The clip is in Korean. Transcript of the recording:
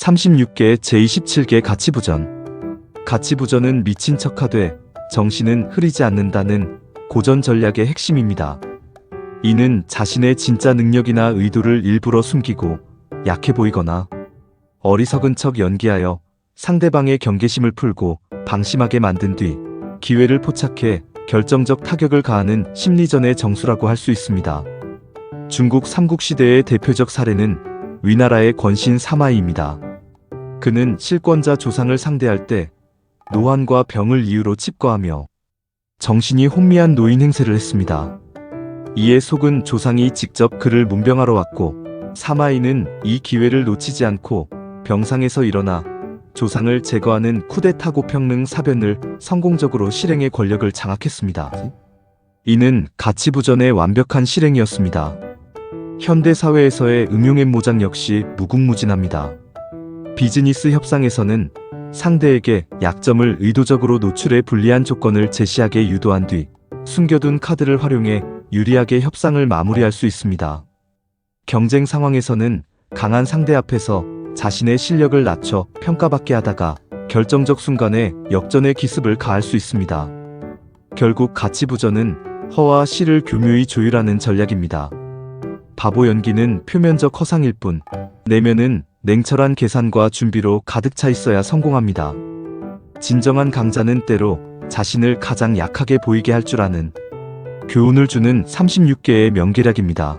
36개 제27개 가치부전. 가치부전은 미친 척하되 정신은 흐리지 않는다는 고전 전략의 핵심입니다. 이는 자신의 진짜 능력이나 의도를 일부러 숨기고 약해 보이거나 어리석은 척 연기하여 상대방의 경계심을 풀고 방심하게 만든 뒤 기회를 포착해 결정적 타격을 가하는 심리전의 정수라고 할 수 있습니다. 중국 삼국시대의 대표적 사례는 위나라의 권신 사마이입니다. 그는 실권자 조상을 상대할 때 노환과 병을 이유로 칩거하며 정신이 혼미한 노인 행세를 했습니다. 이에 속은 조상이 직접 그를 문병하러 왔고 사마이는 이 기회를 놓치지 않고 병상에서 일어나 조상을 제거하는 쿠데타 고 평능 사변을 성공적으로 실행해 권력을 장악했습니다. 이는 가치부전의 완벽한 실행이었습니다. 현대 사회에서의 응용의 모장 역시 무궁무진합니다. 비즈니스 협상에서는 상대에게 약점을 의도적으로 노출해 불리한 조건을 제시하게 유도한 뒤 숨겨둔 카드를 활용해 유리하게 협상을 마무리할 수 있습니다. 경쟁 상황에서는 강한 상대 앞에서 자신의 실력을 낮춰 평가받게 하다가 결정적 순간에 역전의 기습을 가할 수 있습니다. 결국 가치 부전은 허와 실을 교묘히 조율하는 전략입니다. 바보 연기는 표면적 허상일 뿐, 내면은 냉철한 계산과 준비로 가득 차 있어야 성공합니다. 진정한 강자는 때로 자신을 가장 약하게 보이게 할 줄 아는 교훈을 주는 36개의 명계략입니다.